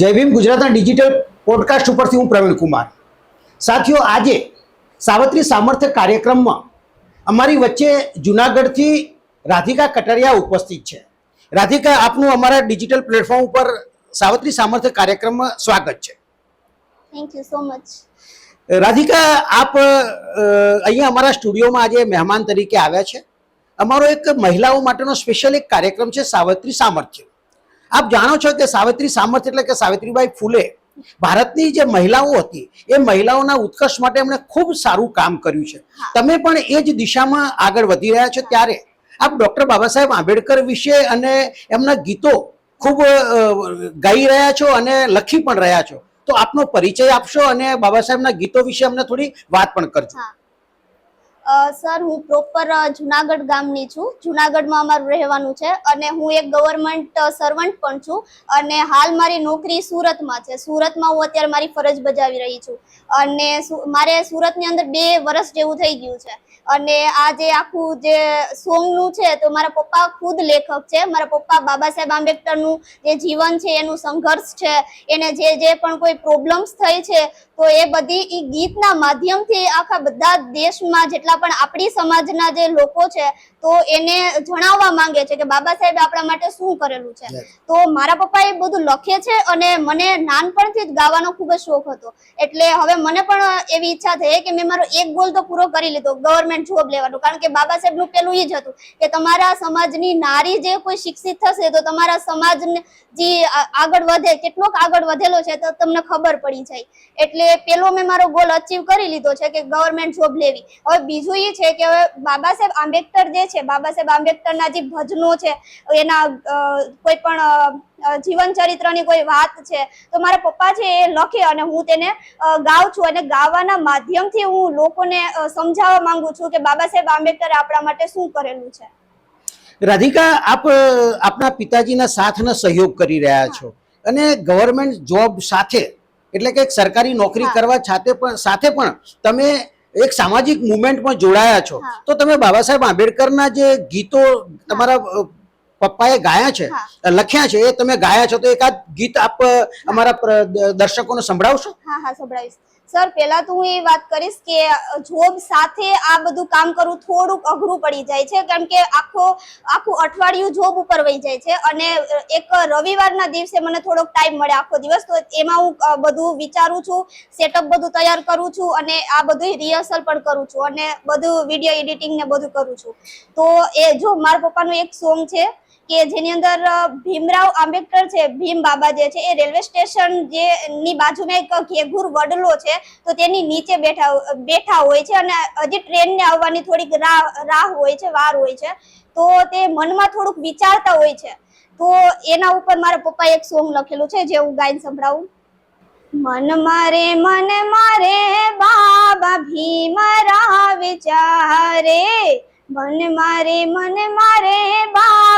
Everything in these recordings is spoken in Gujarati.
જય ભીમ ગુજરાતના ડિજિટલ પોડકાસ્ટ ઉપરથી હું પ્રવીણ કુમાર. સાથીઓ આજે સાવત્રી સામર્થ્ય કાર્યક્રમમાં અમારી વચ્ચે જુનાગઢથી રાધિકા કટરિયા ઉપસ્થિત છે. રાધિકા આપનું અમારા ડિજિટલ પ્લેટફોર્મ ઉપર સાવત્રી સામર્થ્ય કાર્યક્રમમાં સ્વાગત છે. Thank you so much Radhika આપ અહીંયા અમારા સ્ટુડિયોમાં આજે મહેમાન તરીકે આવ્યા છે. અમારો એક મહિલાઓ માટેનો સ્પેશિયલ એક કાર્યક્રમ છે સાવત્રી સામર્થ્ય. આપ જાણો છો કે સાવિત્રી સામર્થ્ય એટલે કે સાવિત્રીબાઈ ફૂલે ભારતની જે મહિલાઓ હતી એ મહિલાઓના ઉત્કર્ષ માટે એમણે ખૂબ સારું કામ કર્યું છે. તમે પણ એ જ દિશામાં આગળ વધી રહ્યા છો ત્યારે? આપ ડૉક્ટર બાબા સાહેબ આંબેડકર વિશે અને એમના ગીતો ખૂબ ગાઈ રહ્યા છો અને લખી પણ રહ્યા છો. તો આપનો પરિચય આપશો અને બાબા સાહેબના ગીતો વિશે અમને થોડી વાત પણ કરજો. સર, હું પ્રોપર જુનાગઢ ગામની છું. જુનાગઢમાં અમારું રહેવાનું છે અને હું એક ગવર્મેન્ટ સર્વન્ટ પણ છું. અને હાલ મારી નોકરી સુરતમાં છે. સુરતમાં હું અત્યારે મારી ફરજ બજાવી રહી છું. અને મારે સુરતની અંદર બે વર્ષ જેવું થઈ ગયું છે. અને આ જે આખું જે સોંગનું છે તો મારા પપ્પા ખુદ લેખક છે. મારા પપ્પા બાબા સાહેબ આંબેડકરનું જે જીવન છે એનું સંઘર્ષ છે એને જે જે પણ કોઈ પ્રોબ્લેમ્સ થઈ છે તો એ બધી એ ગીતના માધ્યમથી આખા બધા દેશમાં જેટલા પણ આપણી સમાજના જે લોકો છે તો એને જણાવવા માંગે છે કે બાબા સાહેબ આપણા માટે શું કરેલું છે. તો મારા પપ્પા એ બધું લખે છે અને મને નાનપણથી જ ગાવાનો ખૂબ જ શોખ હતો. એટલે હવે મને પણ એવી ઈચ્છા થઈ કે મેં મારો એક ગોલ તો પૂરો કરી લીધો. ગવર્મેન્ટ જોબ લેવાનું. કારણ કે બાબા સાહેબનું પેલું એ જ હતું કે તમારા સમાજની નારી જે કોઈ શિક્ષિત થશે તો તમારા સમાજને જે આગળ વધે, કેટલોક આગળ વધેલો છે તો તમને ખબર પડી જાય. એટલે પેલો મેં મારો ગોલ અચીવ કરી લીધો છે કે ગવર્મેન્ટ જોબ લેવી. હવે બીજું એ છે કે હવે બાબા સાહેબ આંબેડકર જે છે, બાબા સાહેબ આંબેડકરના જે ભજનો છે, એના કોઈ પણ જીવન ચરિત્રની કોઈ વાત છે તો મારા પપ્પા છે એ લખે અને હું તેને ગાઉં છું અને ગાવાના માધ્યમથી હું લોકોને સમજાવવા માંગુ છું કે બાબા સાહેબ આંબેડકરે આપણા માટે શું કરેલું છે. રાધિકા આપ આપના પિતાજીના સાથનો સહયોગ કરી રહ્યા છો અને ગવર્મેન્ટ જોબ સાથે એટલે કે સરકારી નોકરી કરવા સાથે પણ સાથે પણ તમે એક સામાજિક મુવમેન્ટમાં જોડાયા છો. તો તમે બાબા સાહેબ આંબેડકરના જે ગીતો તમારા પપ્પાએ ગાયા છે. લખ્યા છે એ તમે ગાયા છો તો એકાદ ગીત આપ અમારા દર્શકોને સંભળાવશો? હા હા સંભળાવીશ. સર પહેલા તો હું એ વાત કરીશ કે જોબ સાથે આ બધું કામ કરવું થોડુંક અઘરું પડી જાય છે કારણ કે આખો આખું અઠવાડિયું જોબ ઉપર વહી જાય છે અને એક રવિવારના દિવસે મને થોડોક ટાઈમ મળે આખો દિવસ તો એમાં હું બધું વિચારું છું સેટઅપ બધું તૈયાર કરું છું અને આ બધું રિહર્સલ પણ કરું છું અને બધું વીડિયો એડિટિંગ ને બધું કરું છું. તો એ જો મારા પપ્પાનું એક સોંગ છે કે જેની અંદર ભીમરાવ આંબેડકર છે, ભીમ બાબા જે છે, એ રેલવે સ્ટેશન જે ની બાજુમાં એક ઘેઘુર વડલો છે, તો તેની નીચે બેઠા બેઠા હોય છે અને હજી ટ્રેનને આવવાની થોડીક રાહ રાહ હોય છે, વાર હોય છે, તો તે મનમાં થોડુંક વિચારતા હોય છે. તો એના ઉપર મારા પપ્પાએ એક સોંગ લખેલું છે, જે હું ગાઈને સંભળાવું. મન મારે મન મારે, બાબા ભીમરા વિચારે. મન મારે મન મારે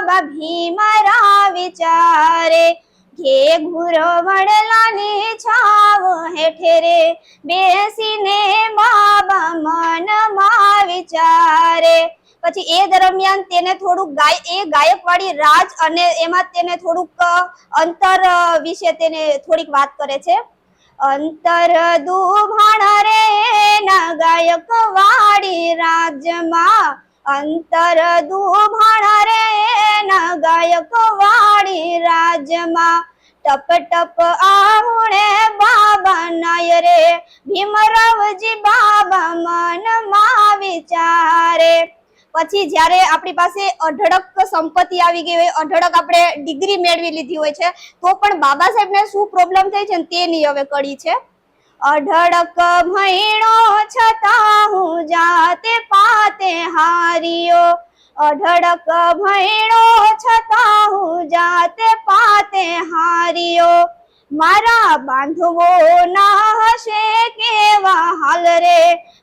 બાબા ભીમરા વિચારે, ઘે ઘુરો વડલાની છાવ હેઠે રે બેસીને બાબા મનમાં વિચારે. પછી એ દરમિયાન તેને થોડુંક ગાય, એ ગાયકવાડી રાજ અને એમાં તેને થોડુંક અંતર વિશે તેને થોડીક વાત કરે છે. અંતર દુભાણ રે ના ગાયકવાડી રાજમાં અંતર દુભાણ રે ગાયક વાળી રાજમાં ટપ ટપ આહુણે બાબા નાય રે. ભીમરાવજી બાબા મનમાં વિચારે. પછી જ્યારે આપણી પાસે અઢળક સંપત્તિ આવી ગઈ હોય, અઢળક આપણે ડિગ્રી મેળવી લીધી હોય છે, તો પણ બાબા સાહેબને શું પ્રોબ્લેમ થઈ છે તેની હવે કડી છે. અઢળક ભણ્યો છતાં હું જાતે પાતે હાર્યો. અઢળક ભણ્યો છતાં હું જાતે પાતે હાર્યો. મારા બાંધવો ના હશે કેવા હાલ રે?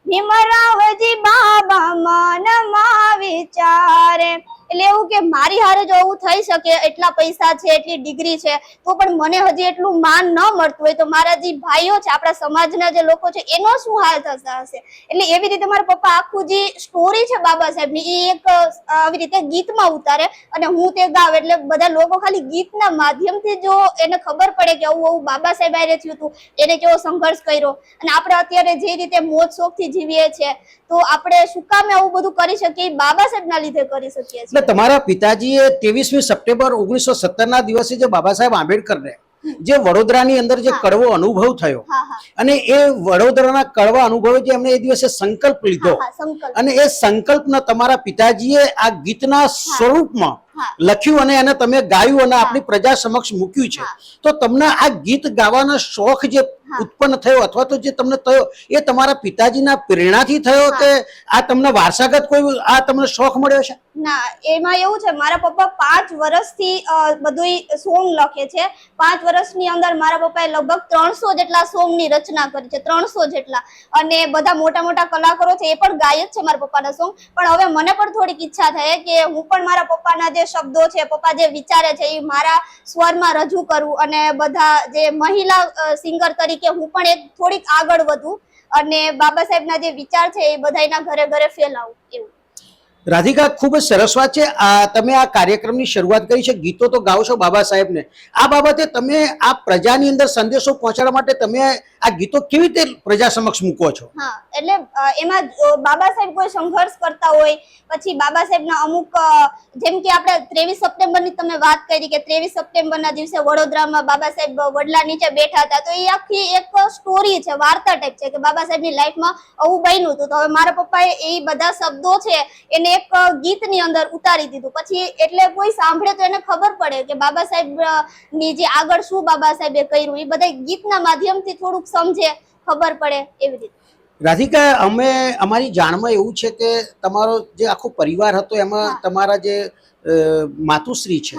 ભીમરાવજી બાબા મનમાં વિચારે. એટલે એવું કે મારી હારે જો એવું થઈ શકે, એટલા પૈસા છે, એટલી ડિગ્રી છે, તો પણ મને હજી એટલું માન ન મળતું હોય તો મારા જે ભાઈઓ છે, આપણા સમાજના જે લોકો છે, એનો શું હાલ થતા હશે? એટલે એવી રીતે મારા પપ્પા આખું જે સ્ટોરી છે બાબા સાહેબની, એ એક આવી રીતે ગીતમાં ઉતારે અને હું તે ગાવ એટલે બધા લોકો ખાલી ગીતના માધ્યમથી જો એને ખબર પડે કે આવું આવું બાબા સાહેબ આરે થયું હતું, એને કેવો સંઘર્ષ કર્યો અને આપણે અત્યારે જે રીતે મોજ શોખથી જીવીએ છીએ, તો આપણે શું કામે આવું બધું કરી શકીએ? બાબા સાહેબના લીધે કરી શકીએ એટલે છીએ તમારા પિતાજીએ ત્રેવીસમી સપ્ટેમ્બર ઓગણીસો સત્તરના દિવસે જે બાબા સાહેબ આંબેડકરને જે વડોદરાની અંદર જે કડવો અનુભવ થયો અને એ વડોદરાના કડવા અનુભવે જે એમણે એ દિવસે સંકલ્પ લીધો અને એ સંકલ્પના તમારા પિતાજીએ આ ગીતના સ્વરૂપમાં. લખ્યું અને એને તમે ગાયું અને આપણી પ્રજા સમક્ષ મૂક્યું છે. તો તમને આ ગીત ગાવાનો શોખ જે ઉત્પન્ન થયો અથવા તો જે તમને થયો એ તમારા પિતાજીના પ્રેરણાથી થયો. કે આ તમને વારસાગત કોઈ આ તમને શોખ મળ્યો છે? ના એમાં એવું છે મારા પપ્પા પાંચ વર્ષથી બધું સોંગ લખે છે. પાંચ વર્ષની અંદર મારા પપ્પાએ લગભગ ત્રણસો જેટલા સોંગની રચના કરી છે ત્રણસો જેટલા. અને બધા મોટા મોટા કલાકારો છે એ પણ ગાય જ છે મારા પપ્પાના સોંગ. પણ હવે મને પણ થોડીક ઈચ્છા થાય કે હું પણ મારા પપ્પાના જે શબ્દો છે, પપ્પા જે વિચારે છે, એ મારા સ્વરમાં રજૂ કરું અને બધા જે મહિલા સિંગર તરીકે હું પણ એક થોડીક આગળ વધું અને બાબા સાહેબના જે વિચાર છે, એ બધાયના ઘરે ઘરે ફેલાવું એવું. રાધિકા, ખૂબ જ સરસ વાત છે. આ તમે આ કાર્યક્રમની શરૂઆત કરી છે. ગીતો તો ગાઓ છો બાબા સાહેબને. આ બાબતે તમે આ પ્રજાની અંદર સંદેશો પહોંચાડવા માટે તમે આ ગીતો કેવી રીતે પ્રજા સમક્ષ મૂકો છો? હા, એટલે એમાં બાબા સાહેબ કોઈ સંઘર્ષ કરતા હોય, પછી બાબા સાહેબના અમુક જેમ કે આપણે ત્રેવીસ સપ્ટેમ્બરની તમે વાત કરી કે ત્રેવીસ સપ્ટેમ્બરના દિવસે વડોદરામાં બાબા સાહેબ વડલા નીચે બેઠા હતા, તો એ આખી એક સ્ટોરી છે, વાર્તા ટાઈપ છે કે બાબા સાહેબની લાઈફમાં આવું બન્યું હતું. તો હવે મારા પપ્પાએ એ બધા શબ્દો છે, એને એક અ, ગીતની અંદર ઉતારી દીધું. પછી એટલે કોઈ સાંભળે તો એને ખબર પડે કે બાબા સાહેબની જે આગળ શું બાબા સાહેબે કર્યું એ બધા ગીતના માધ્યમથી થોડુંક સમજે ખબર પડે એવી રીતે. રાધિકા અમે અમારી જાણમાં એવું છે કે તમારો જે આખો પરિવાર હતો એમાં તમારા જે માતુશ્રી છે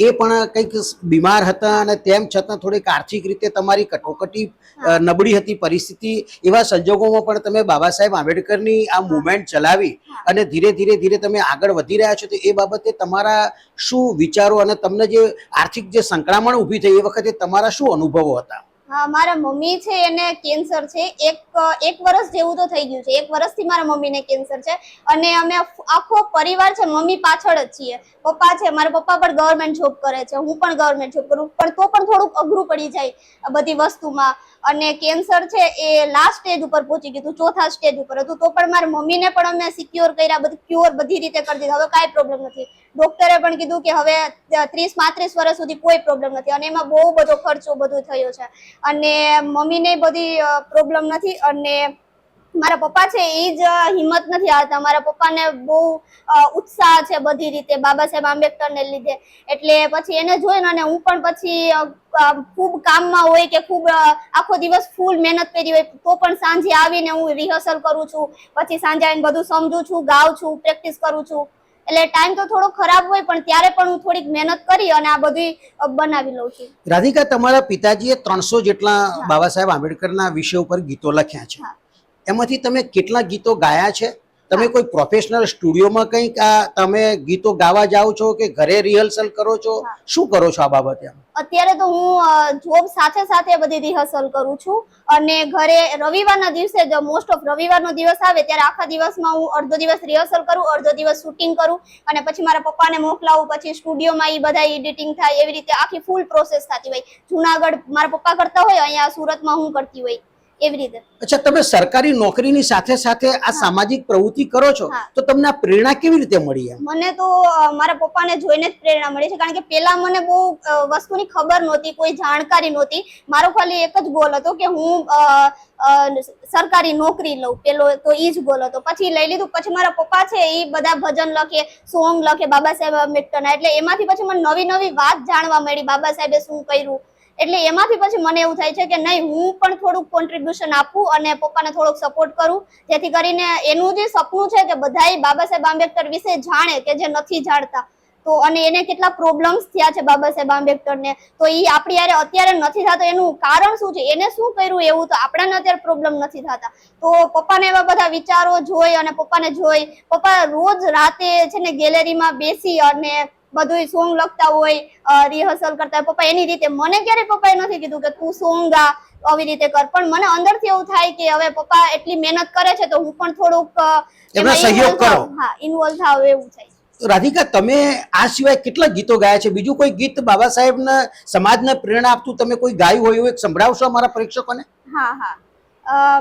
એ પણ કંઈક બીમાર હતા અને તેમ છતાં થોડીક આર્થિક રીતે તમારી કટોકટી નબળી હતી પરિસ્થિતિ. એવા સંજોગોમાં પણ તમે બાબા સાહેબ આંબેડકરની આ મુવમેન્ટ ચલાવી અને ધીરે ધીરે ધીરે તમે આગળ વધી રહ્યા છો તો એ બાબતે તમારા શું વિચારો અને તમને જે આર્થિક જે સંકળામણ ઊભી થઈ એ વખતે તમારા શું અનુભવો હતા? મારા મમ્મી છે એને કેન્સર છે. એક એક વર્ષ જેવું તો થઈ ગયું છે. એક વર્ષથી મારા મમ્મીને કેન્સર છે. અને અમે આખો પરિવાર છે, મમ્મી પાછળ જ છીએ. પપ્પા છે, મારા પપ્પા પણ ગવર્મેન્ટ જોબ કરે છે. હું પણ ગવર્મેન્ટ જોબ કરું. પણ તો પણ થોડુંક અઘરું પડી જાય બધી વસ્તુમાં. અને કેન્સર છે એ લાસ્ટ સ્ટેજ ઉપર પહોંચી ગયું હતું, ચોથા સ્ટેજ ઉપર હતું. તો પણ મારા મમ્મીને પણ અમે સિક્યોર કર્યા, બધું ક્યોર બધી રીતે કરી દીધા. હવે કાંઈ પ્રોબ્લેમ નથી. ડોક્ટરે પણ કીધું કે હવે ત્રીસ પાંત્રીસ વર્ષ સુધી કોઈ પ્રોબ્લેમ નથી. અને એમાં બહુ બધો ખર્ચો બધો થયો છે. અને મમ્મીને બધી પ્રોબ્લેમ નથી. અને મારા પપ્પા છે એ જ હિંમત નથી હારતા મારા પપ્પાને બહુ ઉત્સાહ છે બધી રીતે. બાબા સાહેબ આંબેડકરને લીધે. એટલે પછી એને જોઈને અને હું પણ પછી ખૂબ કામમાં હોય કે ખૂબ આખો દિવસ ફૂલ મહેનત કરી હોય, તો પણ સાંજે આવીને હું રિહર્સલ કરું છું. પછી સાંજે આવીને બધું સમજું છું, ગાઉં છું પ્રેક્ટિસ કરું છું. એટલે ટાઈમ તો થોડો ખરાબ હોય પણ ત્યારે પણ હું થોડીક મહેનત કરી અને આ બધી બનાવી લઉં છું. રાધિકા તમારા પિતાજીએ ત્રણસો જેટલા બાબા સાહેબ આંબેડકરના વિષય ઉપર ગીતો લખ્યા છે. એમાંથી તમે કેટલા ગીતો ગાયા છે? તમે કોઈ પ્રોફેશનલ સ્ટુડિયોમાં કંઈક આ તમે ગીતો ગાવા જાઓ છો કે ઘરે રિહર્સલ કરો છો? શું કરો છો આ બાબતે અત્યારે તો હું જોબ સાથે સાથે બધી રિહર્સલ કરું છું. અને ઘરે રવિવારના દિવસે જ મોસ્ટ ઓફ રવિવારનો દિવસ આવે ત્યારે આખા દિવસમાં હું અડધો દિવસ રિહર્સલ કરું, અડધો દિવસ શૂટિંગ કરું. અને પછી મારા પપ્પાને મોકલાવું, પછી સ્ટુડિયોમાં એ બધા એડિટિંગ થાય એવી રીતે આખી ફૂલ પ્રોસેસ થતી હોય. જુનાગઢ મારા પપ્પા કરતા હોય, અહીંયા સુરતમાં હું કરતી હોય. એવી રીતે. અચ્છા તમે સરકારી નોકરીની સાથે સાથે આ સામાજિક પ્રવૃત્તિ કરો છો તો તમને આ પ્રેરણા કેવી રીતે મળી મને તો મારા પપ્પાને જોઈને જ પ્રેરણા મળી છે કારણ કે પેલા મને બહુ વસ્તુની ખબર નહોતી કોઈ જાણકારી નહોતી. મારો ખાલી એક જ ગોલ હતો કે હું સરકારી નોકરી લઉં. પેલો તો એ જ ગોલ હતો. પછી લઈ લીધું પછી મારા પપ્પા છે એ બધા ભજન લખે સોંગ લખે બાબા સાહેબ આંબેડકરના એટલે એમાંથી પછી મને નવી નવી વાત જાણવા મળી બાબા સાહેબે શું કર્યું એટલે એમાંથી પછી મને એવું થાય છે કે નહીં, હું પણ થોડુંક કોન્ટ્રીબ્યુશન આપું અને પપ્પાને થોડોક સપોર્ટ કરું. જેથી કરીને એનું જે સપનું છે કે બધાય બાબા સાહેબ આંબેડકર વિશે જાણે કે જે નથી જાણતા. તો અને એને કેટલા પ્રોબ્લેમ્સ થયા છે બાબા સાહેબ આંબેડકરને. તો એ આપણી યારે અત્યારે નથી થતો. એનું કારણ શું છે? એને શું કર્યું એવું તો આપણાને અત્યારે પ્રોબ્લેમ નથી થતા. તો પપ્પાને એવા બધા વિચારો જોઈ અને પપ્પાને જોઈ. પપ્પા રોજ રાતે છે ને ગેલેરીમાં બેસી અને બધું સોંગ લખતા હોય રિહર્સલ કરતા હોય. પપ્પા એની રીતે મને ક્યારે પપ્પાએ નથી કીધું કે તું સોંગ ગા આવી રીતે કર. પણ મને અંદરથી એવું થાય કે હવે પપ્પા એટલી મહેનત કરે છે તો હું પણ થોડુંક એમનો સહયોગ કરો. હા ઇન્વોલ્વ થાવ એવું થાય રાધિકા તમે આ સિવાય કેટલા ગીતો ગાયા છે? બીજું કોઈ ગીત બાબા સાહેબને સમાજને પ્રેરણા આપતું તમે કોઈ ગાયું હોય એવું સંભળાવશો અમારા પ્રેક્ષકોને? હા હા.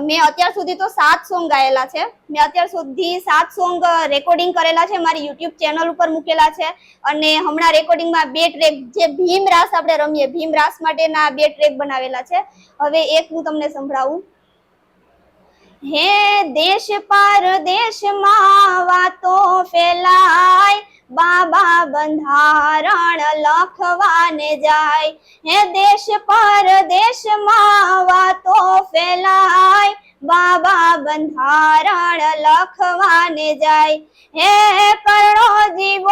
મેં અત્યાર સુધી તો સાત સોંગ ગાયેલા છે. મેં અત્યાર સુધી સાત સોંગ રેકોર્ડિંગ કરેલા છે, મારી યુટ્યુબ ચેનલ ઉપર મૂકેલા છે. અને હમણાં રેકોર્ડિંગમાં બે ટ્રેક જે ભીમ રાસ આપણે રમીએ ભીમ રાસ માટેના બે ટ્રેક બનાવેલા છે. હવે એક હું તમને સંભળાવું. હે દેશ પરદેશમાં વાતો ફેલાય. બાબા બંધારણ લખવાને જાય. હે દેશ પરદેશમાં વાતો ફેલાય. બાબા બંધારણ લખવાને જાય. હે કરણો જીવોનો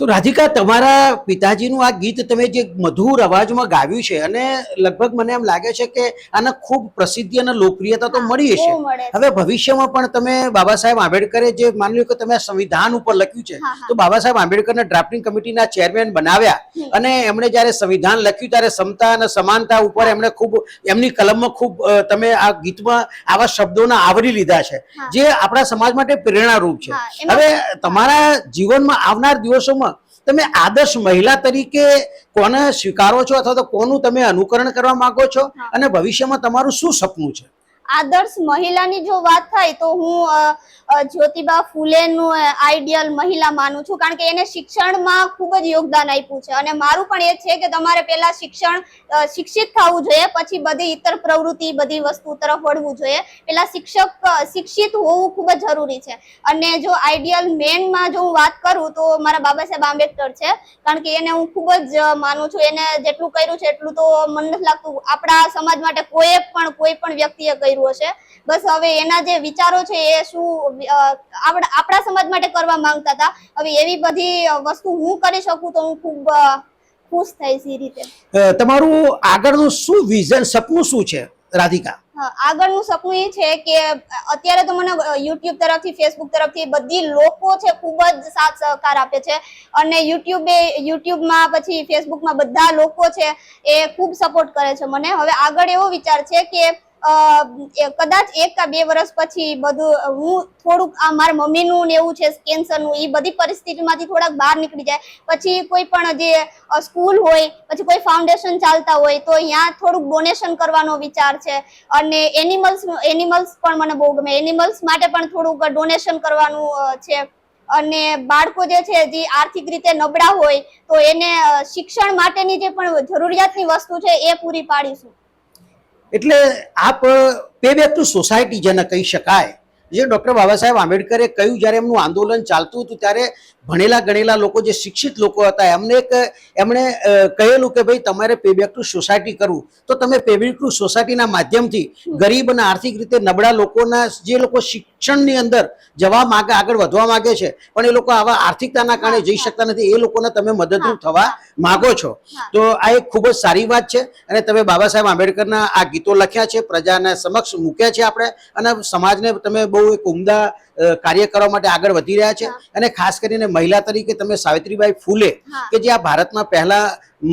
તો રાધિકા તમારા પિતાજીનું આ ગીત તમે જે મધુર અવાજમાં ગાવ્યું છે અને લગભગ મને એમ લાગે છે કે આને ખૂબ પ્રસિદ્ધિ અને લોકપ્રિયતા તો મળી હશે. હવે ભવિષ્યમાં પણ તમે બાબા સાહેબ આંબેડકરે જે માની લો કે તમે સંવિધાન ઉપર લખ્યું છે. તો બાબા સાહેબ આંબેડકરને ડ્રાફ્ટિંગ કમિટીના ચેરમેન બનાવ્યા અને એમણે જ્યારે સંવિધાન લખ્યું ત્યારે સમતા અને સમાનતા ઉપર એમણે ખૂબ એમની કલમમાં ખૂબ તમે આ ગીતમાં આવા શબ્દોના આવરી લીધા છે જે આપણા સમાજ માટે પ્રેરણારૂપ છે. હવે તમારા જીવનમાં આવનાર દિવસોમાં તમે આદર્શ મહિલા તરીકે કોને સ્વીકારો છો અથવા તો કોનું તમે અનુકરણ કરવા માંગો છો? અને ભવિષ્યમાં તમારું શું સપનું છે? આદર્શ મહિલાની જો વાત થાય તો હું જ્યોતિબા ફૂલેનું આઈડિયલ મહિલા માનું છું. કારણ કે એને શિક્ષણમાં ખૂબ જ યોગદાન આપ્યું છે. અને મારું પણ એ છે કે તમારે પહેલા શિક્ષણ શિક્ષિત થવું જોઈએ, પછી બધી ઇતર પ્રવૃત્તિ, બધી વસ્તુ તરફ વળવું જોઈએ. પહેલા શિક્ષક શિક્ષિત હોવું ખૂબ જ જરૂરી છે. અને જો આઈડિયલ મેનમાં જો હું વાત કરું તો મારા બાબા સાહેબ આંબેડકર છે. કારણ કે એને હું ખૂબ જ માનું છું. એને જેટલું કર્યું છે એટલું તો મને નથી લાગતું. આપણા સમાજ માટે કોઈ પણ કોઈ પણ વ્યક્તિએ કર્યું હશે. બસ હવે એના જે વિચારો છે એ શું આપણા સમાજ માટે કરવા માંગતા હતા. હવે એવી બધી વસ્તુ હું કરી શકું તો હું ખૂબ ખુશ થઈશ એ રીતે. તમારું આગળનું શું વિઝન સપનું શું છે રાધિકા? આગળનું સપનું એ છે કે અત્યારે તો મને યુટ્યુબ તરફથી ફેસબુક તરફથી બધી લોકો છે ખૂબ જ સાથ સહકાર આપે છે. અને યુટ્યુબે યુટ્યુબમાં પછી ફેસબુકમાં બધા લોકો છે એ ખૂબ સપોર્ટ કરે છે મને. હવે આગળ એવો વિચાર છે કે કદાચ એક કા બે વર્ષ પછી બધું, હું થોડુંક આ મારા મમ્મીનું ને એવું છે, કેન્સરનું એ બધી પરિસ્થિતિમાંથી થોડાક બહાર નીકળી જાય. પછી કોઈ પણ જે સ્કૂલ હોય, પછી કોઈ ફાઉન્ડેશન ચાલતા હોય, તો ત્યાં થોડુંક ડોનેશન કરવાનો વિચાર છે. અને એનિમલ્સ એનિમલ્સ પણ મને બહુ ગમે. એનિમલ્સ માટે પણ થોડુંક ડોનેશન કરવાનું છે. અને બાળકો જે છે, જે આર્થિક રીતે નબળા હોય, તો એને શિક્ષણ માટેની જે પણ જરૂરિયાતની વસ્તુ છે, એ પૂરી પાડીશું. એટલે આપ પે બેક ટુ સોસાયટી જેને કહી શકાય જે ડૉક્ટર બાબા સાહેબ આંબેડકરે કહ્યું જ્યારે એમનું આંદોલન ચાલતું હતું ત્યારે ભણેલા ગણેલા લોકો જે શિક્ષિત લોકો હતા એમને એક એમણે કહેલું કે ભાઈ તમારે પે બેક ટુ સોસાયટી કરવું. તો તમે પે બેક ટુ સોસાયટીના માધ્યમથી ગરીબ અને આર્થિક રીતે નબળા લોકોના જે લોકો શિક્ષણની અંદર જવા માગે આગળ વધવા માંગે છે પણ એ લોકો આવા આર્થિકતાના કારણે જઈ શકતા નથી એ લોકોને તમે મદદરૂપ થવા માગો છો. તો આ એક ખૂબ જ સારી વાત છે અને તમે બાબા સાહેબ આંબેડકરના આ ગીતો લખ્યા છે પ્રજાને સમક્ષ મૂક્યા છે આપણે અને સમાજને તમે બહુ cuối cùng đó કાર્ય કરવા માટે આગળ વધી રહ્યા છે. અને ખાસ કરીને મહિલા તરીકે તમે સાવિત્રીબાઈ ફૂલે કે જે આ ભારતમાં પહેલા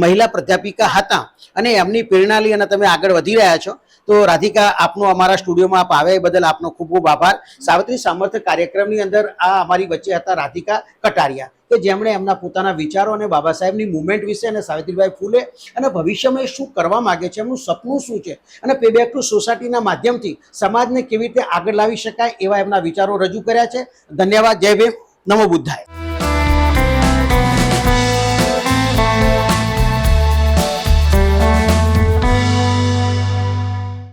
મહિલા પ્રાધ્યાપિકા હતા અને એમની પ્રેરણા લઈ અને તમે આગળ વધી રહ્યા છો. તો રાધિકા આપનો અમારા સ્ટુડિયોમાં આપ આવે એ બદલ આપનો ખૂબ ખૂબ આભાર. સાવિત્રી સામર્થ્ય કાર્યક્રમની અંદર આ અમારી વચ્ચે હતા રાધિકા કટારિયા કે જેમણે એમના પોતાના વિચારો અને બાબા સાહેબની મુવમેન્ટ વિશે અને સાવિત્રીબાઈ ફૂલે અને ભવિષ્યમાં એ શું કરવા માંગે છે એમનું સપનું શું છે? અને પે બેક ટુ સોસાયટીના માધ્યમથી સમાજને કેવી રીતે આગળ લાવી શકાય એવા એમના વિચારો રજૂ કર્યા છે. ધન્યવાદ. જય ભીમ. નમો બુદ્ધાય.